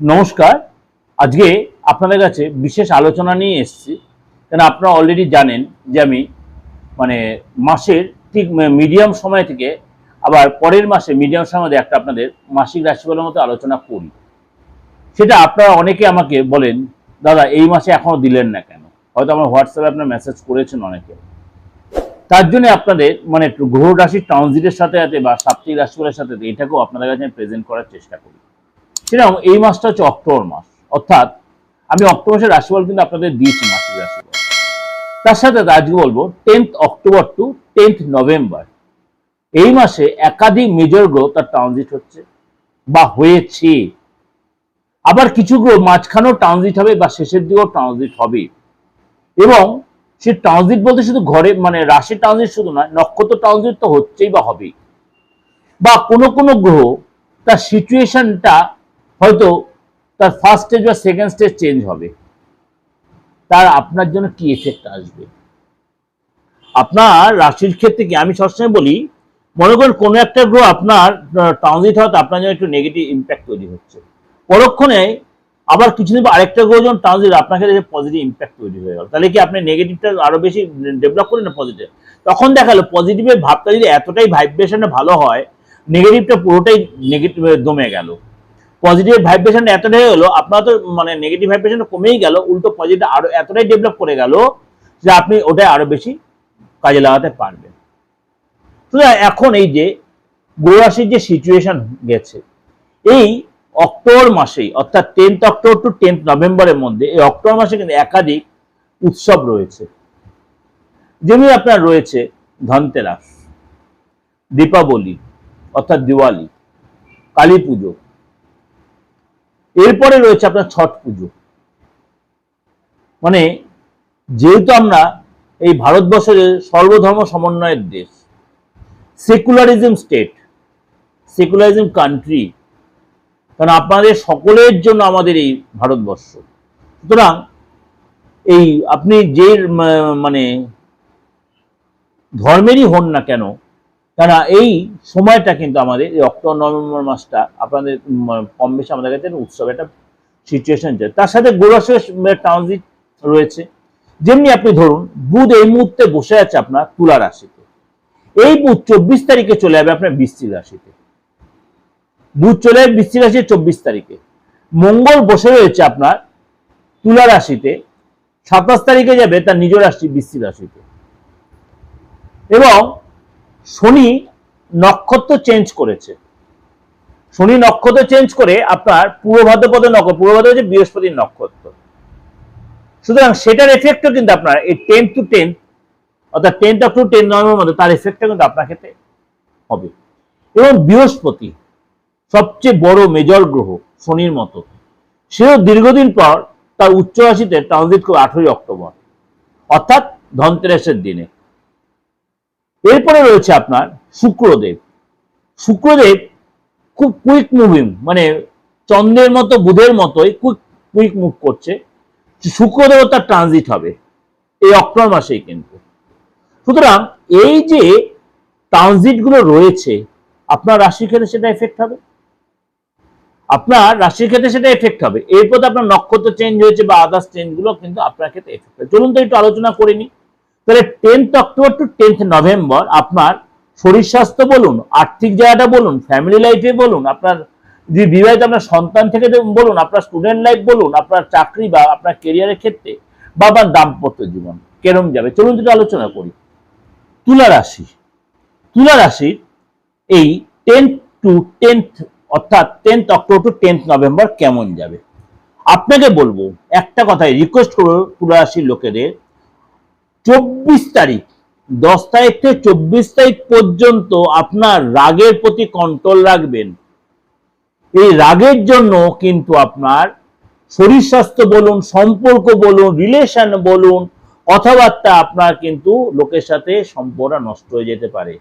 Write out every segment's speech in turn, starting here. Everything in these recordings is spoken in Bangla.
নমস্কার। আজকে আপনাদের কাছে বিশেষ আলোচনা নিয়ে এসেছি। কেন আপনারা অলরেডি জানেন যে আমি মানে মাসের ঠিক মিডিয়াম সময় থেকে আবার পরের মাসে মিডিয়াম সময় একটা আপনাদের মাসিক রাশিফলের মতো আলোচনা করি। সেটা আপনারা অনেকে আমাকে বলেন, দাদা, এই মাসে এখনও দিলেন না কেন? হয়তো আমার হোয়াটসঅ্যাপে আপনার মেসেজ করেছেন অনেকে। তার জন্য আপনাদের মানে গ্রহ রাশির ট্রানজিটের সাথে সাথে বা সাপ্তাহিক রাশিফলের সাথে, এটাকেও আপনাদের কাছে আমি প্রেজেন্ট করার চেষ্টা করি। সেরকম এই মাসটা হচ্ছে অক্টোবর মাস। অর্থাৎ আমি অক্টোবর মাসের রাশিফল কিন্তু আপনাদের দিয়েছি মাসিক রাশিফল। তার সাথে আজকে বলব tenth October to tenth November এই মাসে একাধিক মেজর গ্রহ তার ট্রানজিট হচ্ছে, বা হয়েছে। আবার কিছু গ্রহ মাঝখানেও ট্রানজিট হবে, বা শেষের দিকেও ট্রানজিট হবে। এবং সে ট্রানজিট বলতে শুধু ঘরে মানে রাশি ট্রানজিট শুধু নয়, নক্ষত্র ট্রানজিট তো হচ্ছেই বা হবেই। বা কোনো কোনো গ্রহ তার সিচুয়েশনটা হয়তো তার ফার্স্ট স্টেজ বা সেকেন্ড স্টেজ চেঞ্জ হবে। তার আপনার জন্য কি এফেক্ট আসবে? আপনার রাশির ক্ষেত্রে কি, আমি সবসময় বলি, মনে করেন কোনো একটা গ্রহ আপনার ট্রানজিট হওয়াতে আপনার জন্য একটু নেগেটিভ ইম্প্যাক্ট তৈরি হচ্ছে। পরক্ষণে আবার কিছুদিন আরেকটা গ্রহ যখন ট্রানজিট আপনার ক্ষেত্রে পজিটিভ ইম্প্যাক্ট তৈরি হয়ে গেল। তাহলে কি আপনি নেগেটিভটা আরও বেশি ডেভেলপ করেন না পজিটিভ তখন দেখাল পজিটিভের ভাবটা যদি এতটাই ভাইব্রেশনে ভালো হয় নেগেটিভটা পুরোটাই নেগেটিভ দমে গেল। পজিটিভ ভাইব্রেশন এতটাই হলো, আপনার তো মানে নেগেটিভ ভাইব্রেশন কমেই গেল, উল্টো পজিটিভ আরও এতটাই ডেভেলপ করে গেল যে আপনি ওটা আরও বেশি কাজে লাগাতে পারবেন। সুতরাং এখন এই যে গৌরাশির যে সিচুয়েশন গেছে, এই অক্টোবর মাসেই, অর্থাৎ টেন্থ অক্টোবর টু টেন্থ নভেম্বরের মধ্যে, এই অক্টোবর মাসে কিন্তু একাধিক উৎসব রয়েছে। যেমনি আপনার রয়েছে ধনতেরাস, দীপাবলি, অর্থাৎ দিওয়ালি, কালী পুজো এরপরে রয়েছে আপনার ছট পুজো। মানে যেহেতু আমরা এই ভারতবর্ষের সর্বধর্ম সমন্বয়ের দেশ সেকুলারিজম স্টেট সেকুলারিজম কান্ট্রি কারণ আপনাদের সকলের জন্য আমাদের এই ভারতবর্ষ। সুতরাং এই আপনি যে মানে ধর্মেরই হন না কেন কেন এই সময়টা কিন্তু আমাদের, এই অক্টোবর, নভেম্বর মাসটা আপনাদের কম বেশি আমাদের কাছে উৎসব, একটা সিচুয়েশন যায় তার সাথে গোরসের ট্রানজিট রয়েছে। যেমনি আপনি ধরুন, বুধ এই মুহূর্তে বসে আছে আপনার তুলা রাশিতে। এই বুধ চব্বিশ তারিখে চলে যাবে আপনার বৃশ্চিক রাশিতে। বুধ চলে যাবে বৃশ্চিক রাশি চব্বিশ তারিখে। মঙ্গল বসে রয়েছে আপনার তুলা রাশিতে। সাতাশ তারিখে যাবে তার নিজ রাশি বৃশ্চিক রাশিতে। এবং শনি নক্ষত্র চেঞ্জ করেছে। শনি নক্ষত্র চেঞ্জ করে আপনার পূর্ব ভাদ্রপদ নক্ষত্র পূর্ব ভাদ্র হচ্ছে বৃহস্পতির নক্ষত্র। সুতরাং সেটার এফেক্টও কিন্তু আপনার এই টেন টু টেন অর্থাৎ ten of to ten November মধ্যে তার এফেক্টটা কিন্তু আপনার ক্ষেত্রে হবে। এবং বৃহস্পতি সবচেয়ে বড় মেজর গ্রহ শনির মতো। সেও দীর্ঘদিন পর তার উচ্চ রাশিতে ট্রানজিট করে আঠেরোই অক্টোবর, অর্থাৎ ধনতেরাসের দিনে। এরপরে রয়েছে আপনার শুক্রদেব। শুক্রদেব খুব কুইক মুভিং মানে চন্দ্রের মতো, বুধের মতোই কুইক কুইক মুভ করছে। শুক্রদেব তার ট্রানজিট হবে, এই অক্টোবর মাসেই কিন্তু। সুতরাং এই যে ট্রানজিটগুলো রয়েছে, আপনার রাশির ক্ষেত্রে সেটা এফেক্ট হবে। আপনার রাশির ক্ষেত্রে সেটা এফেক্ট হবে। এরপর আপনার নক্ষত্র চেঞ্জ হয়েছে বা আদার্স চেঞ্জগুলো কিন্তু আপনার ক্ষেত্রে এফেক্ট হবে। চলুন তো একটু আলোচনা করে নিই। তাহলে tenth October to tenth November আপনার শরীর স্বাস্থ্য বলুন, আর্থিক জায়গাটা বলুন ফ্যামিলি লাইফে বলুন, আপনার যে বিবাহিত আপনার সন্তান থেকে বলুন, আপনার স্টুডেন্ট লাইফ বলুন, আপনার চাকরি বা আপনার কেরিয়ারের ক্ষেত্রে বা আপনার দাম্পত্য জীবন কেরম যাবে? চলুন একটু আলোচনা করি। তুলা রাশি। তুলা রাশির এই টেন্থ টু টেন্থ অর্থাৎ tenth October to tenth November কেমন যাবে? আপনাকে বলব, একটা কথাই রিকোয়েস্ট করব তুলা রাশির লোকেদের চব্বিশ তারিখ, দশ তারিখ থেকে চব্বিশ তারিখ পর্যন্ত আপনার রাগের প্রতি কন্ট্রোল রাখবেন। এই রাগের জন্য কিন্তু আপনার শরীর স্বাস্থ্য বলুন, সম্পর্ক বলুন রিলেশন বলুন, কথাবার্তা আপনার কিন্তু লোকের সাথে সম্পর্ক নষ্ট হয়ে যেতে পারে।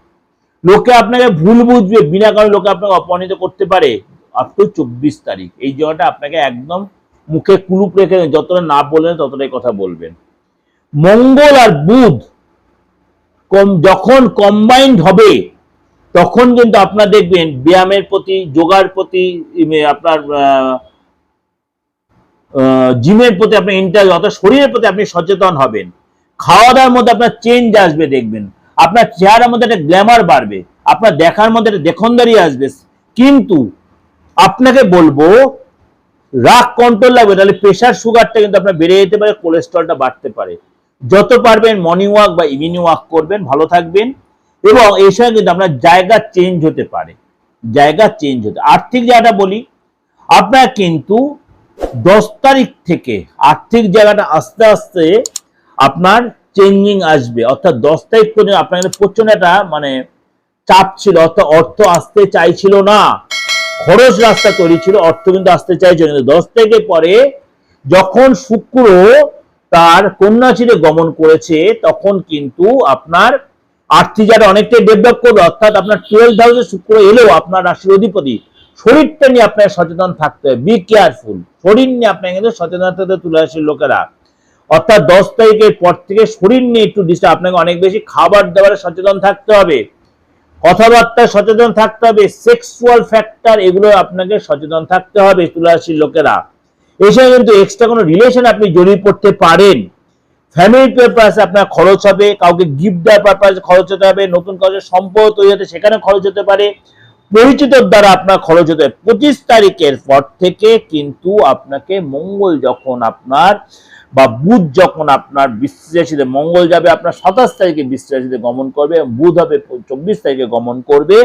লোকে আপনাকে ভুল বুঝবে, বিনা কারণে লোকে আপনাকে অপমানিত করতে পারে আপ টু চব্বিশ তারিখ। এই জায়গাটা আপনাকে একদম মুখে কুলুপ রেখে যতটা না বললেন ততটাই কথা বলবেন। মঙ্গল আর বুধ কম, যখন কম্বাইন্ড হবে, তখন কিন্তু আপনার দেখবেন ব্যায়ামের প্রতি, যোগার প্রতি আপনার জিমের প্রতি আপনি ইন্টারেস্ট অর্থাৎ শরীরের প্রতি আপনি সচেতন হবেন। খাওয়া দাওয়ার মধ্যে আপনার চেঞ্জ আসবে দেখবেন। আপনার চেহারার মধ্যে একটা গ্ল্যামার বাড়বে। আপনার দেখার মধ্যে একটা দেখনদারি আসবে। কিন্তু আপনাকে বলব, রাগ কন্ট্রোল লাগবে, তাহলে প্রেশার সুগারটা কিন্তু আপনার বেড়ে যেতে পারে কোলেস্ট্রলটা বাড়তে পারে। যত পারবেন মর্নিং ওয়াক বা ইভিনিং ওয়াক করবেন, ভালো থাকবেন। এবং এই সময় কিন্তু আপনার জায়গা চেঞ্জ হতে পারে। জায়গা চেঞ্জ হতে, আর্থিক জায়গাটা বলি, আপনার কিন্তু দশ তারিখ থেকে আর্থিক জায়গাটা আস্তে আস্তে আপনার চেঞ্জিং আসবে। অর্থাৎ দশ তারিখ পর্যন্ত আপনার প্রচণ্ড একটা মানে চাপ ছিল, অর্থাৎ অর্থ আসতে চাইছিল না। খরচ রাস্তা তৈরি ছিল, অর্থ কিন্তু আসতে চাইছিল কিন্তু দশ থেকে পরে যখন শুক্র তার কন্যা চিরে গমন করেছে, তখন কিন্তু আপনার আর্থিক জায়গা অনেকটাই ডেভেলপ করবে। অর্থাৎ আপনার টুয়েলভ হাউসে শুক্র এলেও আপনার রাশির অধিপতি। শরীরটা নিয়ে আপনার সচেতন থাকতে হবে। বি কেয়ারফুল শরীর নিয়ে আপনার কিন্তু সচেতন থাকতে তুলে রাশির লোকেরা। অর্থাৎ দশ তারিখের পর থেকে শরীর নিয়ে একটু ডিস্টার্ব আপনাকে অনেক বেশি খাবার দাবারে সচেতন থাকতে হবে। কথাবার্তায় সচেতন থাকতে হবে। সেক্সুয়াল ফ্যাক্টর এগুলো আপনাকে সচেতন থাকতে হবে তুলারাশির লোকেরা। এছাড়া কিন্তু এক্সট্রা কোনো রিলেশন আপনি জড়িয়ে পড়তে পারেন। ফ্যামিলি পারপাসে আপনার খরচ হবে, কাউকে গিফট দেওয়ার পারপাসে খরচ হতে হবে, নতুন কাজের সম্পর্ক তৈরি হতে সেখানে খরচ হতে পারে। পরিচিতর দ্বারা আপনার খরচ হতে হবে। পঁচিশ তারিখের পর থেকে কিন্তু আপনাকে মঙ্গল যখন আপনার বা বুধ যখন আপনার বিশ্লেষিতে মঙ্গল যাবে, আপনার সাতাশ তারিখে বিশ্লেষিতে গমন করবে বুধ হবে চব্বিশ তারিখে গমন করবে,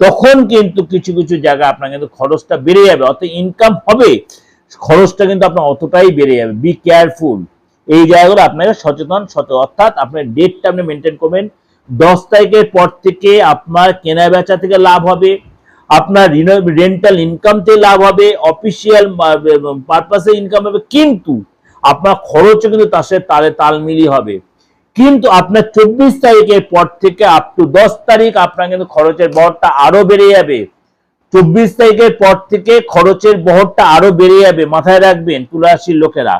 তখন কিন্তু কিছু কিছু জায়গায় আপনার কিন্তু খরচটা বেড়ে যাবে। অর্থাৎ ইনকাম হবে। খরচটা কিন্তু আপনার অতটাই বেড়ে যাবে। বি কেয়ারফুল এই জায়গাগুলো আপনাকে সচেতন সত অর্থাৎ আপনার ডেটটা আপনি মেনটেন করবেন। দশ তারিখের পর থেকে আপনার কেনা বেচা থেকে লাভ হবে। আপনার রেন্টাল ইনকাম থেকে লাভ হবে। অফিসিয়াল পারপাসে ইনকাম হবে। কিন্তু আপনার খরচও কিন্তু তার সাথে তালে তাল মিলিয়ে হবে। কিন্তু আপনার চব্বিশ তারিখের পর থেকে আপ টু দশ তারিখ আপনার কিন্তু খরচের বহরটা আরও বেড়ে যাবে। চব্বিশ তারিখের পর থেকে খরচের বহরটা আরও বেড়ে যাবে, মাথায় রাখবেন তুলারাশির লোকেরা।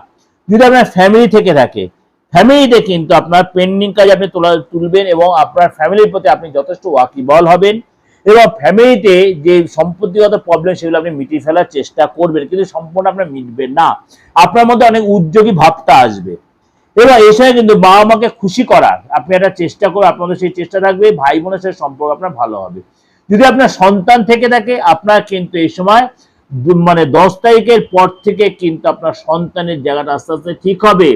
যদি আপনার ফ্যামিলি থেকে থাকে ফ্যামিলিতে কিন্তু আপনার পেন্ডিং কাজ আপনি তোলা, তুলবেন এবং আপনার ফ্যামিলির প্রতি আপনি যথেষ্ট ওয়াকিবল হবেন এবং ফ্যামিলিতে যে সম্পত্তিগত প্রবলেম সেগুলো আপনি মিটিয়ে ফেলার চেষ্টা করবেন, কিন্তু সম্পূর্ণ আপনার মিটবে না। আপনার মধ্যে অনেক উদ্যোগী ভাবটা আসবে। এবার এসে কিন্তু বাবা মাকে খুশি করার, আপনি একটা চেষ্টা করে আপনাদের সেই চেষ্টা থাকবে ভাই বোনের সাথে সম্পর্ক আপনার ভালো হবে। যদি আপনার সন্তান থেকে থাকে, আপনার কিন্তু এই সময় মানে দশ তারিখের পর থেকে কিন্তু আপনার সন্তানের জায়গাটা আস্তে আস্তে ঠিক হবে।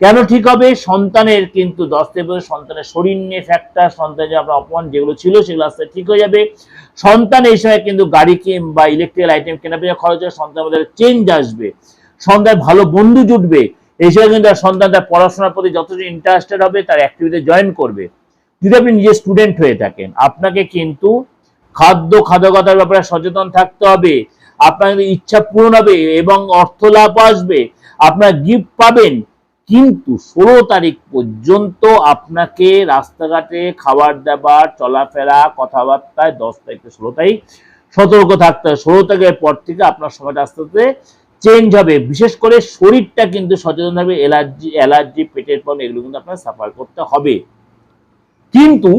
কেন ঠিক হবে? সন্তানের কিন্তু দশ পর্যন্ত সন্তানের শরীর নিয়ে ফ্যাক্টর সন্তানের আপনার অপমান যেগুলো ছিল, সেগুলো আস্তে ঠিক হয়ে যাবে। সন্তান এই সময় কিন্তু গাড়ি কিন বা ইলেকট্রিক্যাল আইটেম কেনা বেচা খরচ হয় সন্তানের মধ্যে চেঞ্জ আসবে। সন্তান ভালো বন্ধু জুটবে। এই সময় কিন্তু সন্তান তার পড়াশোনার প্রতি যতটা ইন্টারেস্টেড হবে, তার অ্যাক্টিভিটি জয়েন করবে। যদি আপনি নিজে স্টুডেন্ট হয়ে থাকেন, আপনাকে কিন্তু খাদ্য খাদ্যগতার ব্যাপারে সচেতন থাকতে হবে। আপনার ইচ্ছা পূরণ হবে এবং অর্থ লাভ আসবে, আপনার গিফট পাবেন। কিন্তু ষোলো তারিখ পর্যন্ত আপনাকে রাস্তাঘাটে খাবার দাবার, চলাফেরা, কথাবার্তায় দশ তারিখ থেকে ষোলো তারিখ সতর্ক থাকতে হবে। ষোলো তারিখের পর থেকে আপনার সময়টা আস্তে আস্তে চেঞ্জ হবে। বিশেষ করে শরীরটা কিন্তু সচেতন হবে অ্যালার্জি অ্যালার্জি পেটের প্রবলেম এগুলো কিন্তু আপনার সাফার করতে হবে। কিন্তু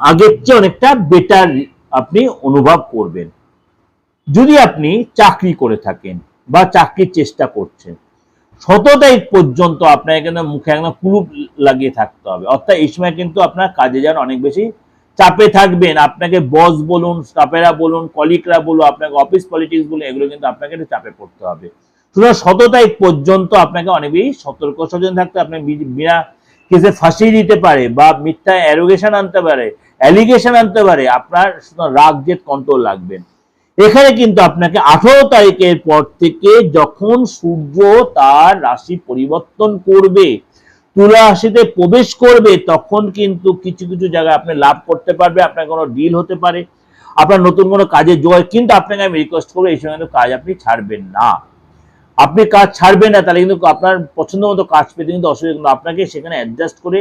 আগের চেয়ে অনেকটা বেটার আপনি অনুভব করবেন। যদি আপনি চাকরি করে থাকেন বা চাকরির চেষ্টা করছেন, শত তারিখ পর্যন্ত আপনাকে কিন্তু মুখে একদম কুলুপ লাগিয়ে থাকতে হবে। অর্থাৎ এই সময় কিন্তু আপনার কাজে যান অনেক বেশি চাপে থাকবেন। আপনাকে বস বলুন স্টাফেরা বলুন কলিগরা বলুন, আপনাকে অফিস পলিটিক্স বলুন, এগুলো কিন্তু আপনাকে একটু চাপে পড়তে হবে। সুতরাং শত তারিখ পর্যন্ত আপনাকে অনেক বেশি সতর্ক সচেতন থাকতে আপনি বিনা কেসে ফাঁসিয়ে দিতে পারে বা মিথ্যা অ্যারোগেশন আনতে পারে। অ্যালিগেশন আনতে পারে, আপনার রাগ, জেদ কন্ট্রোল রাখবেন এখানে কিন্তু আপনাকে আঠারো তারিখের পর থেকে যখন সূর্য তার রাশি পরিবর্তন করবে, তুলা রাশিতে প্রবেশ করবে, তখন কিন্তু কিছু কিছু জায়গায় আপনি লাভ করতে পারবে আপনার কোনো ডিল হতে পারে। আপনার নতুন কোনো কাজের জোগাড়, কিন্তু আপনাকে আমি রিকোয়েস্ট করব, এই সময় কাজ আপনি ছাড়বেন না। আপনি কাজ ছাড়বেন না, তাহলে কিন্তু আপনার পছন্দ মতো কাজ পেতে কিন্তু অসুবিধা কিন্তু আপনাকে সেখানে অ্যাডজাস্ট করে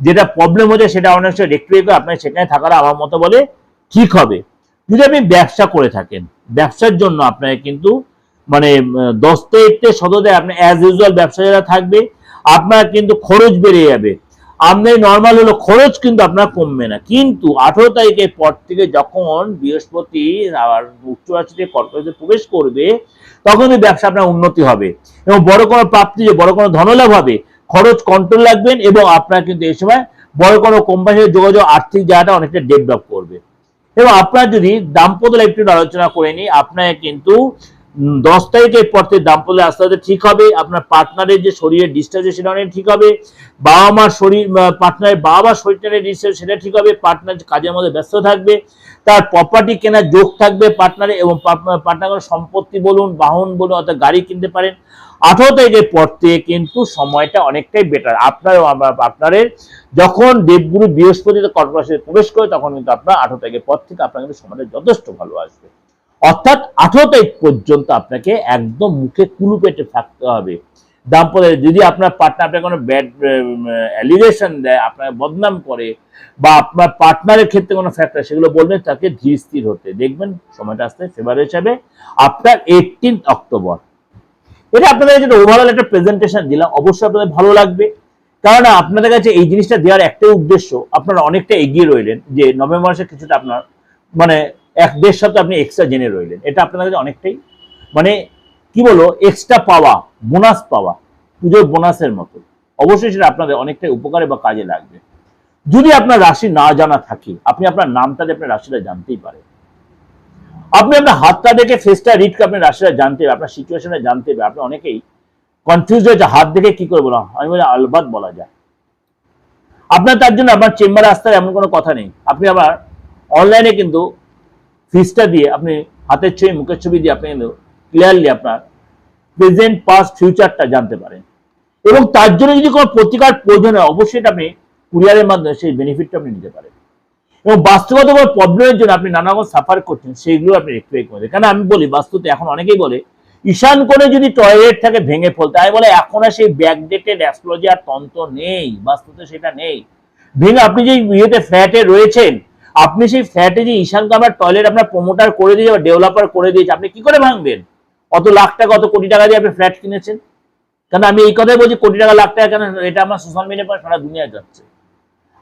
যেটা প্রবলেম হচ্ছে সেটা অনেক সময় রেক্টিফাই করে আপনার সেখানে থাকাটা আমার মতো বলে ঠিক হবে। যদি আপনি ব্যবসা করে থাকেন, ব্যবসার জন্য আপনাকে কিন্তু মানে দশ তারিখতে শততে আপনি অ্যাজ ইউজুয়াল ব্যবসা যারা থাকবে, আপনার কিন্তু খরচ বেড়ে যাবে। আমদানি নর্মাল হলো, খরচ কিন্তু আপনার কমবে না। কিন্তু আঠেরো তারিখের পর থেকে যখন বৃহস্পতি আবার উচ্চ রাশিতে কর্কটে প্রবেশ করবে তখনই ব্যবসা আপনার উন্নতি হবে। এবং বড় কোনো প্রাপ্তি যে, বড় কোনো ধনলাভ হবে, খরচ কন্ট্রোল রাখবেন এবং আপনার কিন্তু এই সময় বড় কোনো কোম্পানির যোগাযোগ, আর্থিক জায়গাটা অনেকটা ডেভেলপ করবে। এবং আপনার যদি দাম্পত্য লাইফ একটু আলোচনা করে নিই আপনার কিন্তু দশ তারিখের পর থেকে দাম্পত্য আস্তে আস্তে ঠিক হবে, আপনার পার্টনারের যে শরীরের ডিস্টার্ব সেটা অনেক ঠিক হবে, বাবা মার শরীর পার্টনারের বাবা মার শরীরটার ডিস্টার্ব সেটা ঠিক হবে পার্টনার কাজের মধ্যে ব্যস্ত থাকবে, তার প্রপার্টি কেনার যোগ থাকবে পার্টনারে এবং পার্টনার সম্পত্তি বলুন, বাহন বলুন, অর্থাৎ গাড়ি কিনতে পারেন। আঠারো তারিখের পর থেকে কিন্তু সময়টা অনেকটাই বেটার আপনার আপনারের যখন দেবগুরু বৃহস্পতিতে কর্কট রাশিতে প্রবেশ করে, তখন কিন্তু আপনার আঠারো তারিখের পর থেকে আপনার কিন্তু সময়টা যথেষ্ট ভালো আসবে। অর্থাৎ আঠারো তারিখ পর্যন্ত আপনাকে একদম মুখে কুলু পেটে থাকতে হবে। দাম্পত্য যদি আপনার পার্টনার আপনাকে কোনো ব্যাড অ্যালিগেশন দেয়, আপনাকে বদনাম করে, বা আপনার পার্টনারের ক্ষেত্রে কোনো ফ্যাক্টর সেগুলো বলবেন, তাকে ধীর স্থির হতে। দেখবেন, সময়টা আসতে ফেভার হিসাবে আপনার এইটিন অক্টোবর। এটা আপনাদের যেটা ওভারঅল একটা প্রেজেন্টেশন দিলাম। অবশ্যই আপনাদের ভালো লাগবে। কারণ আপনাদের কাছে এই জিনিসটা দেওয়ার একটাই উদ্দেশ্য, আপনারা অনেকটা এগিয়ে রইলেন যে নভেম্বর মাসে কিছুটা আপনার মানে এক দেড় সপ্তাহ আপনি এক্সট্রা জেনে রইলেন। এটা আপনার কাছে অনেকটাই মানে কি বলব এক্সট্রা পাওয়া বোনাস পাওয়া, পুজোর বোনাসের মতো। অবশ্যই সেটা আপনাদের অনেকটাই উপকারে বা কাজে লাগবে। যদি আপনার রাশি না জানা থাকে, আপনি আপনার নামটা আপনার রাশিটা জানতেই পারেন। আপনি আপনার হাতটা দেখে ফেসটা রিড করে আপনার রাশিটা জানতে হবে আপনার সিচুয়েশনে জানতে হবে আপনি অনেকেই কনফিউজ হয়েছে হাত দেখে কি করে বলা আমি বলি আলবাদ বলা যায়। আপনার তার জন্য আপনার চেম্বারে আসতে এমন কোনো কথা নেই। আপনি আবার অনলাইনে কিন্তু ফিসটা দিয়ে আপনি, হাতের ছবি, মুখের ছবি দিয়ে আপনি ক্লিয়ারলি আপনার প্রেজেন্ট পাস্ট ফিউচারটা জানতে পারেন। এবং তার জন্য যদি কোনো প্রতিকার প্রয়োজন হয়, অবশ্যই এটা আপনি কুরিয়ারের মাধ্যমে সেই বেনিফিটটা আপনি নিতে পারেন। এবং বাস্তবগত কোনো প্রবলেমের জন্য আপনি নানা রকম সাফার করছেন সেইগুলো আপনি রেক্টিফাই করে দেন। কারণ আমি বলি, বাস্তুতে এখন অনেকেই বলে, ঈশান করে যদি টয়লেট থাকে, ভেঙে ফেলতে। আমি বলে, এখন আর সেই ব্যাকডেটেড অ্যাস্ট্রোলজি আর তন্ত্র নেই, বাস্তুতে সেটা নেই। ভেঙে আপনি যে ইয়েতে ফ্ল্যাটে রয়েছেন আপনি সেই ফ্ল্যাটে যে ঈশান কামার টয়লেট আপনার প্রমোটার করে দিয়েছে বা ডেভেলপার করে দিয়েছে, আপনি কি করে ভাঙবেন? অত লাখ টাকা অত কোটি টাকা দিয়ে আপনি ফ্ল্যাট কিনেছেন? কেন আমি এই কথাই বলছি, কোটি টাকা, লাখ টাকা কেন? এটা আমার সোশ্যাল মিডিয়া সারা দুনিয়া যাচ্ছে।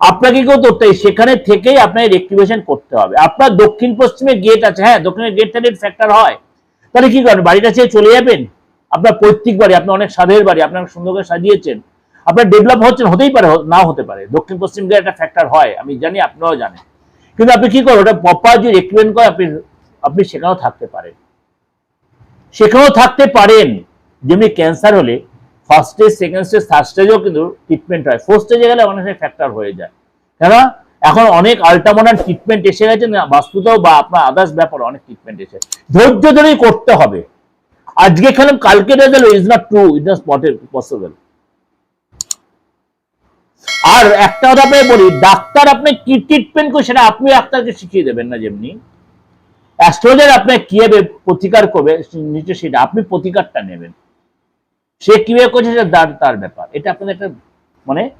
আপনাকে কেউ হবে সেখানে থেকেই আপনাকে রেক্টিভেশন করতে হবে। আপনার দক্ষিণ পশ্চিমে গেট আছে হ্যাঁ দক্ষিণের গেট থেকে ফ্যাক্টর হয়, তাহলে কি করেন বাড়িটা ছেড়ে চলে যাবেন? আপনার পৈতৃক বাড়ি, আপনার অনেক সাধের বাড়ি, আপনার সুন্দর করে সাজিয়েছেন। আপনার ডেভেলপ হচ্ছেন, হতেই পারে নাও হতে পারে। দক্ষিণ পশ্চিম গেট একটা ফ্যাক্টর হয়, আমি জানি আপনারাও জানেন। কিন্তু আপনি কি করেন, ওটা প্রপার যে রেক্টিভেন্ট করে আপনি আপনি সেখানেও থাকতে পারেন। সেখানেও থাকতে পারেন, যেমনি ক্যান্সার হলে first stage second stage third স্টেজেও কিন্তু ট্রিটমেন্ট হয়। ফোর্থ স্টেজে গেলে অনেক ফ্যাক্টর হয়ে যায়। কেন এখন অনেক আল্ট্রামডার্ন ট্রিটমেন্ট এসে গেছে, না, বাস্তুতেও বা আপনার আদার্স ব্যাপারে অনেক ট্রিটমেন্ট এসে। ধৈর্য ধরেই করতে হবে। আজকে খেলাম, কালকে result is not true it not possible আর একটা কথা আপনাকে বলি, ডাক্তার আপনি কি ট্রিটমেন্ট করে সেটা আপনি ডাক্তারকে শিখিয়ে দেবেন না যেমনি। অ্যাস্ট্রোলজার আপনাকে কীভাবে প্রতিকার করবে, নিচে সেটা আপনি প্রতিকারটা নেবেন। সে কীভাবে করছে সেটা তার ব্যাপার। এটা আপনাদের একটা মানে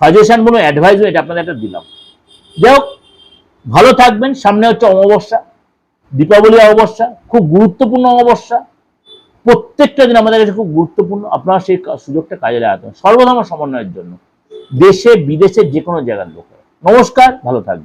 সাজেশন বলুন অ্যাডভাইস এটা আপনাদের একটা দিলাম। যাই হোক, ভালো থাকবেন। সামনে হচ্ছে অমাবস্যা, দীপাবলি অমাবস্যা, খুব গুরুত্বপূর্ণ অমাবস্যা। প্রত্যেকটা দিন আমাদের কাছে খুব গুরুত্বপূর্ণ। আপনারা সেই সুযোগটা কাজে লাগাতে হবে। সর্বধর্ম সমন্বয়ের জন্য। দেশে বিদেশে যে কোনো জায়গার লোক নমস্কার ভালো থাকবেন।